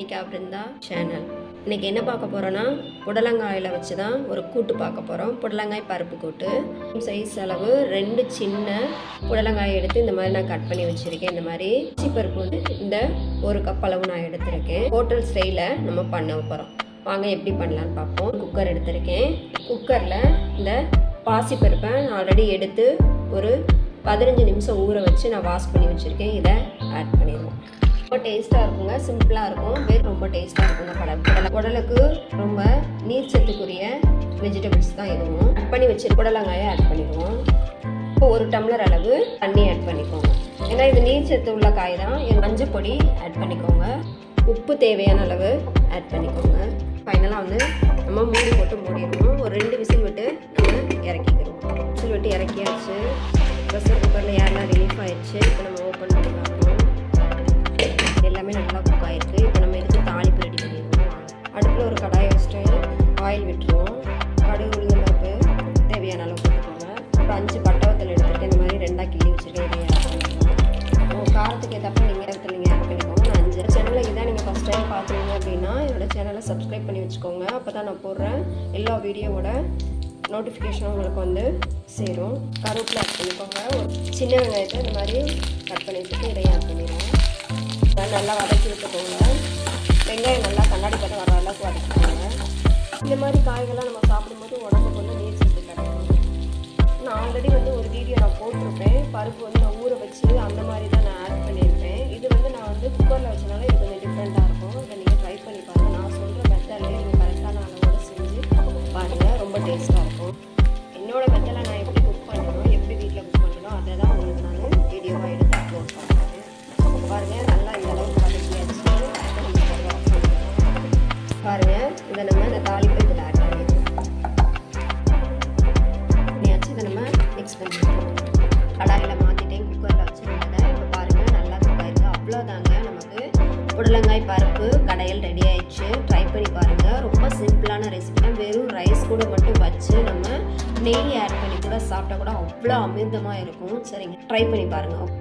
Brinda channel. இன்னைக்கு என்ன பார்க்க போகிறோன்னா புடலங்காயில் வச்சு தான் ஒரு கூட்டு பார்க்க போகிறோம் புடலங்காய் பருப்பு கூட்டு. சைஸ் அளவு ரெண்டு சின்ன புடலங்காய் எடுத்து இந்த மாதிரி நான் கட் பண்ணி வச்சுருக்கேன். இந்த மாதிரி பச்சை பருப்பு வந்து இந்த ஒரு கப் அளவு நான் எடுத்திருக்கேன். ஹோட்டல் ஸ்டைலில் நம்ம பண்ண போகிறோம் வாங்க எப்படி பண்ணலான்னு பார்ப்போம். குக்கர் எடுத்திருக்கேன். குக்கரில் இந்த பாசி பருப்பை நான் ஆல்ரெடி எடுத்து ஒரு பதினஞ்சு நிமிஷம் ஊற வச்சு நான் வாஷ் பண்ணி வச்சுருக்கேன். இதை ஆட் பண்ணிடுவோம் ரொம்ப டேஸ்ட்டாக இருக்குங்க. சிம்பிளாக இருக்கும். வேறு ரொம்ப டேஸ்ட்டாக இருக்குங்க கடை குடலை ரொம்ப நீர் சத்துக்குரிய வெஜிடபிள்ஸ் தான் இதுவும். ஆட் பண்ணி வச்சு புடலங்காயை ஆட் பண்ணிடுவோம். இப்போ ஒரு டம்ளர் அளவு தண்ணி ஆட் பண்ணிக்கோங்க. ஏன்னா இது நீர் சத்து உள்ள காய் தான். இது மஞ்சள் பொடி ஆட் பண்ணிக்கோங்க. உப்பு தேவையான அளவு ஆட் பண்ணிக்கோங்க. ஃபைனலாக வந்து நம்ம மூடி போட்டு மூடிடுவோம். ஒரு ரெண்டு விசில் விட்டு நம்ம இறக்கிக்கிறோம். விசில் விட்டு இறக்கியாச்சு. ப்ரெஷர் குக்கரில் ஏர்லாம் ரிலீஃப் ஆயிடுச்சு. இப்போ நம்ம ஒரு அஞ்சு பட்டவத்தில் எடுத்துகிட்டு எடுத்துருக்கேன். இந்த மாதிரி ரெண்டாக கிள்ளி வச்சுருக்கேன். இதை ஆட் உங்கள் காரத்துக்கு ஏற்றப்ப நீங்கள் இடத்துல நீங்கள் ஆட் பண்ணிக்கோங்க. நான் அஞ்சு சேனலில் இதான் நீங்கள் ஃபஸ்ட் டைம் பார்த்துருங்க அப்படின்னா என்னோடய சேனலை சப்ஸ்கிரைப் பண்ணி வச்சுக்கோங்க. அப்போ தான் நான் போடுறேன் எல்லா வீடியோவோட நோட்டிஃபிகேஷனும் உங்களுக்கு வந்து சேரும். கருவேப்பில் ஆட் பண்ணிக்கோங்க. ஒரு சின்ன வெங்காயத்தை இந்த மாதிரி கட் பண்ணி வச்சுட்டு இதை ஆட் பண்ணிடுவோம் நல்லா வதக்கி விட்டுக்கோங்க. வெங்காயம் நல்லா கண்ணாடி பட்டம் வர அளவுக்கு வதக்கிக்கோங்க இந்த மாதிரி காய்கள்லாம் நம்ம சாப்பிடும்போது உடம்புக்கு வந்து நீர் நான் ஆல்ரெடி வந்து ஒரு வீடியோ நான் போட்டிருப்பேன். பருப்பு வந்து நான் ஊற வச்சு அந்த மாதிரி தான் நான் ஆட் பண்ணியிருப்பேன். இது வந்து நான் வந்து குக்கரில் வச்சனால இது கொஞ்சம் டிஃப்ரெண்ட்டாக இருக்கும். இதை நீங்கள் ட்ரை பண்ணி பாருங்கள் நான் சொல்கிற மெத்தட்லேயே நீங்கள் கரெக்டான அளவோடு செஞ்சு பாருங்கள் ரொம்ப டேஸ்ட்டாக இருக்கும். என்னோட மெத்தடில் நான் எப்படி குக் பண்ணணும் எப்படி வீட்டில் குக் பண்ணணும் அதை தான் உங்களுக்கு நான் வீடியோவாக எடுத்து அப்லோட் பண்ணுறேன் பாருங்கள் நல்லா இந்த அளவுக்கு வதக்கியாச்சு. பாருங்கள் இதை நம்ம இந்த தாலி புடலங்காய் பருப்பு கடையில் ரெடி ஆயிடுச்சு. ட்ரை பண்ணி பாருங்கள் ரொம்ப சிம்பிளான ரெசிபி தான். வெறும் ரைஸ் கூட மட்டும் வச்சு நம்ம நெய் ஆட் பண்ணி கூட சாப்பிட்டா கூட அவ்வளோ அமிர்தமாக இருக்கும். சரிங்க. ட்ரை பண்ணி பாருங்கள்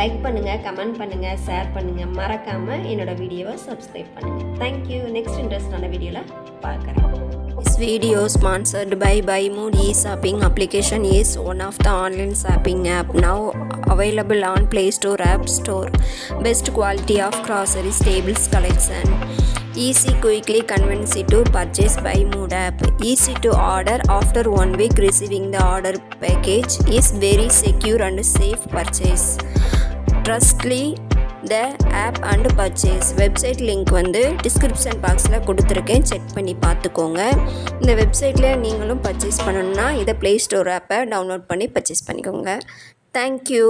லைக் பண்ணுங்கள் கமெண்ட் பண்ணுங்கள் ஷேர் பண்ணுங்கள் மறக்காமல் என்னோடய வீடியோவை சப்ஸ்கிரைப் பண்ணுங்கள் தேங்க்யூ நெக்ஸ்ட் இன்ட்ரெஸ்டான வீடியோவில் பார்க்குறேன் This video sponsored by Buymood e-shopping application is one of the online shopping app now available on Play Store App Store. Best quality of grocery tables collection. Easy quickly convince you to purchase Buymood app. Easy to order after one week receiving the order package is very secure and safe purchase. Trustly the app and purchase website link வந்து description பாக்ஸில் கொடுத்துருக்கேன். Check பண்ணி பார்த்துக்கோங்க. இந்த வெப்சைட்டில் நீங்களும் purchase பண்ணணுன்னா இதை ப்ளே ஸ்டோர் ஆப்பை டவுன்லோட் பண்ணி பர்ச்சேஸ் பண்ணிக்கோங்க. Thank you